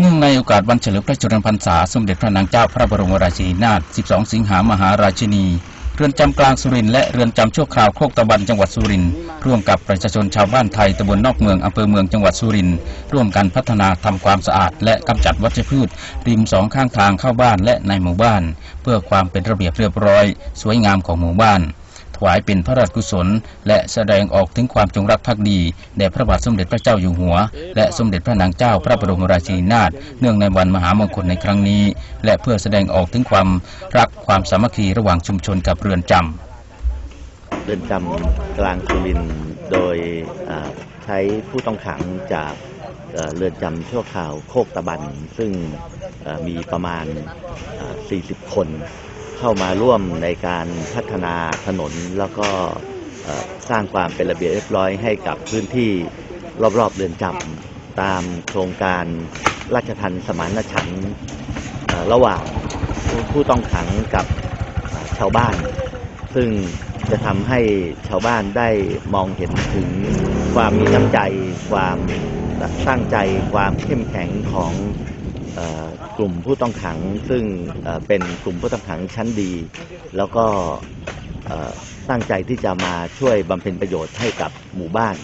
เนื่องในโอกาสวันเฉลิมพระชนมพรรษา สมเด็จพระนางเจ้าพระบรมราชินีนาถ 12 สิงหามหาราชินี เรือนจำกลางสุรินทร์และเรือนจำชั่วคราวโคกตะบันจังหวัดสุรินทร์ร่วมกับประชาชนชาวบ้านไทยตำบลนอกเมืองอำเภอเมืองจังหวัดสุรินทร์ร่วมกันพัฒนาทำความสะอาด และกำจัดวัชพืช ริมสองข้างทางเข้าบ้านและในหมู่บ้าน เพื่อความเป็นระเบียบเรียบร้อย สวยงามของหมู่บ้าน ถวายเป็นพระราชกุศล และแสดงออกถึงความจงรักภักดีแด่พระบาทสมเด็จพระเจ้าอยู่หัว และสมเด็จพระนางเจ้าพระบรมราชินีนาถเนื่องในวันมหามงคลในครั้งนี้ และเพื่อแสดงออกถึงความรักความสามัคคีระหว่างชุมชนกับเรือนจำเรือนจำกลางสุรินโดยใช้ผู้ต้องขังจากเรือนจำชั่วคราวโคกตะบันซึ่งมีประมาณอ่า40 คน เข้ามาร่วมในการพัฒนาถนน แล้วก็สร้างความเป็นระเบียบเรียบร้อยให้กับพื้นที่รอบๆเรือนจำตามโครงการราชทันสมานฉันท์ระหว่างผู้ต้องขังกับชาวบ้าน ซึ่งจะทำให้ชาวบ้านได้มองเห็นถึงความมีน้ำใจ ความตั้งใจ ความเข้มแข็งของ กลุ่มผู้ต้องขังซึ่งเป็นกลุ่มผู้ต้องขังชั้นดี แล้วก็ตั้งใจที่จะมาช่วยบำเพ็ญประโยชน์ให้กับหมู่บ้าน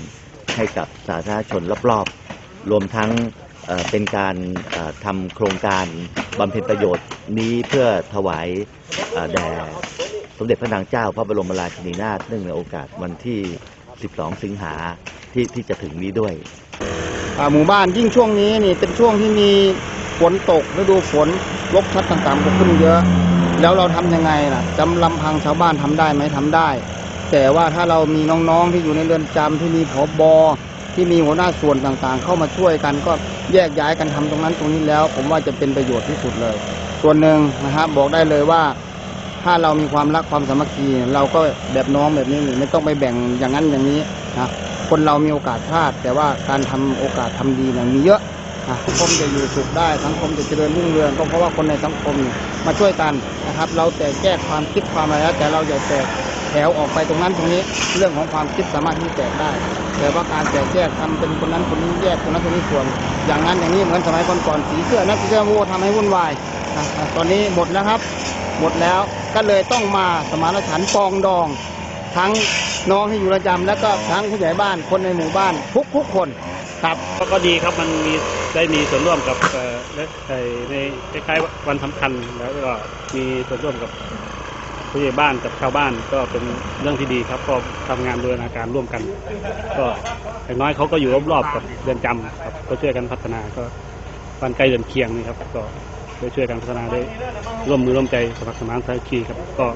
ให้กับสาธารณชนรอบๆ รวมทั้งเป็นการทำโครงการบำเพ็ญประโยชน์นี้เพื่อถวายแด่สมเด็จพระนางเจ้า พระบรมราชินีนาถเนื่องในโอกาสวันที่ 12 สิงหาที่ที่จะถึงนี้ด้วยหมู่บ้านยิ่งช่วงนี้นี่เป็นช่วงที่มี ฝนตกฤดูฝนรกชัดต่างๆก็ขึ้นเยอะ แล้วเราทำยังไงล่ะจำลำพังชาวบ้านทำได้ไหมทำได้ แต่ว่าถ้าเรามีน้องๆที่อยู่ในเรือนจำที่มีผอบอที่มีหัวหน้าส่วนต่างๆ เข้ามาช่วยกันก็แยกย้ายกันทำตรงนั้นตรงนี้แล้ว ผมว่าจะเป็นประโยชน์ที่สุดเลย ส่วนหนึ่งนะครับบอกได้เลยว่าถ้าเรามีความรักความสามัคคี เราก็แบบน้องแบบนี้ไม่ต้องไปแบ่งอย่างนั้นอย่างนี้นะคนเรามีโอกาสพลาด แต่ว่าการทำโอกาสทำดีเนี่ยมีเยอะ สังคมจะอยู่สุขได้สังคมจะเจริญรุ่งเรืองก็เพราะว่าคนในสังคมมาช่วยกันนะครับ เราแต่แก้ความคิดความอะไรแล้วแต่เราอย่าแตกแถวออกไปตรงนั้นตรงนี้ เรื่องของความคิดสามารถที่แตกได้ แต่ว่าการแตกแยกทำเป็นคนนั้นคนนี้แยกคนนั้นคนนี้ส่วน อย่างนั้นอย่างนี้เหมือนสมัยก่อนๆสีเสื้อนักเสื้อโม่ทำให้วุ่นวายตอนนี้หมดแล้วครับ หมดแล้วก็เลยต้องมาสมานฉันท์ปองดอง ทั้งน้องที่อยู่ประจำแล้วก็ทั้งผู้ใหญ่บ้านคนในหมู่บ้านทุกทุกๆคนครับก็ก็ดีครับมันมี ได้มีส่วนร่วมกับในในคล้ายๆวันสำคัญแล้วก็มีส่วนร่วมกับผู้ใหญ่บ้านกับชาวบ้านก็เป็นเรื่องที่ดีครับ ก็ทำงานโดยนาการร่วมกัน ก็อย่างน้อยเขาก็อยู่รอบๆกับเรือนจำครับก็ช่วยกันพัฒนาก็บ้านใกล้เรือนเคียงนี่ครับ ก็ได้ช่วยกันพัฒนาได้ร่วมมือร่วมใจสมัครสมานสามัคคีครับ ก็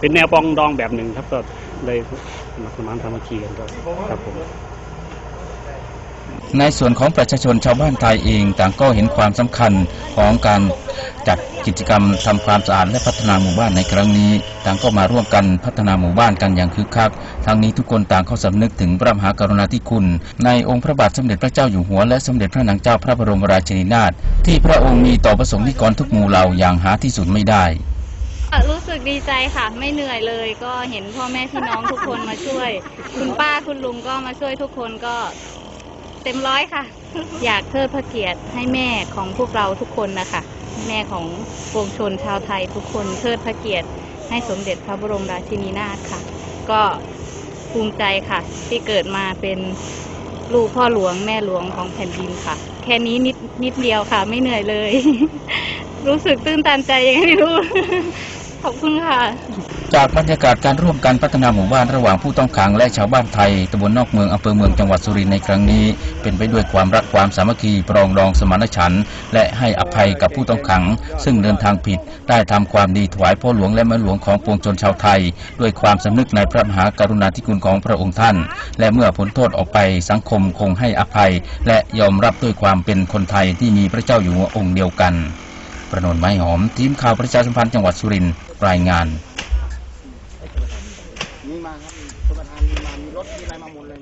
เป็นแนวปองดองแบบหนึ่งครับก็ได้สมัครสมานสามัคคีกันก็ครับผม ในส่วนของประชาชนชาวบ้านไทยเองต่างก็เห็นความสำคัญของการจัดกิจกรรมทำความสะอาดและพัฒนาหมู่บ้านในครั้งนี้ ต่างก็มาร่วมกันพัฒนาหมู่บ้านกันอย่างคึกคักทั้งนี้ทุกคนต่างเข้าสำนึกถึงพระมหากรุณาธิคุณ ในองค์พระบาทสมเด็จพระเจ้าอยู่หัวและสมเด็จพระนางเจ้าพระบรมราชินีนาถที่พระองค์มีต่อประสงค์นิกรทุกหมู่เหล่าอย่างหาที่สุดไม่ได้รู้สึกดีใจค่ะ ไม่เหนื่อยเลย ก็เห็นพ่อแม่พี่น้องทุกคนมาช่วย คุณป้าคุณลุงก็มาช่วยทุกคนก็ เต็มร้อยค่ะ อยากเทิดพระเกียรติให้แม่ของพวกเราทุกคนนะคะ แม่ของปวงชนชาวไทยทุกคนเทิดพระเกียรติให้สมเด็จพระบรมราชินีนาถค่ะ ก็ภูมิใจค่ะ ที่เกิดมาเป็นลูกพ่อหลวงแม่หลวงของแผ่นดินค่ะ แค่นี้นิดนิดเดียวค่ะ ไม่เหนื่อยเลย รู้สึกตื้นตันใจยังไงไม่รู้ ขอบคุณค่ะ จากบรรยากาศการร่วมกันพัฒนาหมู่บ้านระหว่างผู้ต้องขังและชาวบ้านไทยตำบลนอกเมืองอำเภอเมืองจังหวัดสุรินทร์ในครั้งนี้ เป็นไปด้วยความรักความสามัคคีปรองดองสมานฉันท์และให้อภัยกับผู้ต้องขัง ซึ่งเดินทางผิดได้ทำความดีถวายพ่อหลวงและแม่หลวงของปวงชนชาวไทย ด้วยความสำนึกในพระมหากรุณาธิคุณของพระองค์ท่าน และเมื่อพ้นโทษออกไปสังคมคงให้อภัย และยอมรับด้วยความเป็นคนไทยที่มีพระเจ้าอยู่หัวองค์เดียวกัน ประนนท์ไม้หอมทีมข่าวประชาสัมพันธ์จังหวัดสุรินทร์รายงาน นี่มาครับคุณประธานมีมา มีรถมีอะไรมาหมดเลย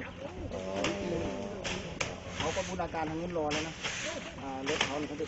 เขาก็บูรณาการทางนู้นรอแล้วนะอ่ารถเขาเนี่ยเขาจะ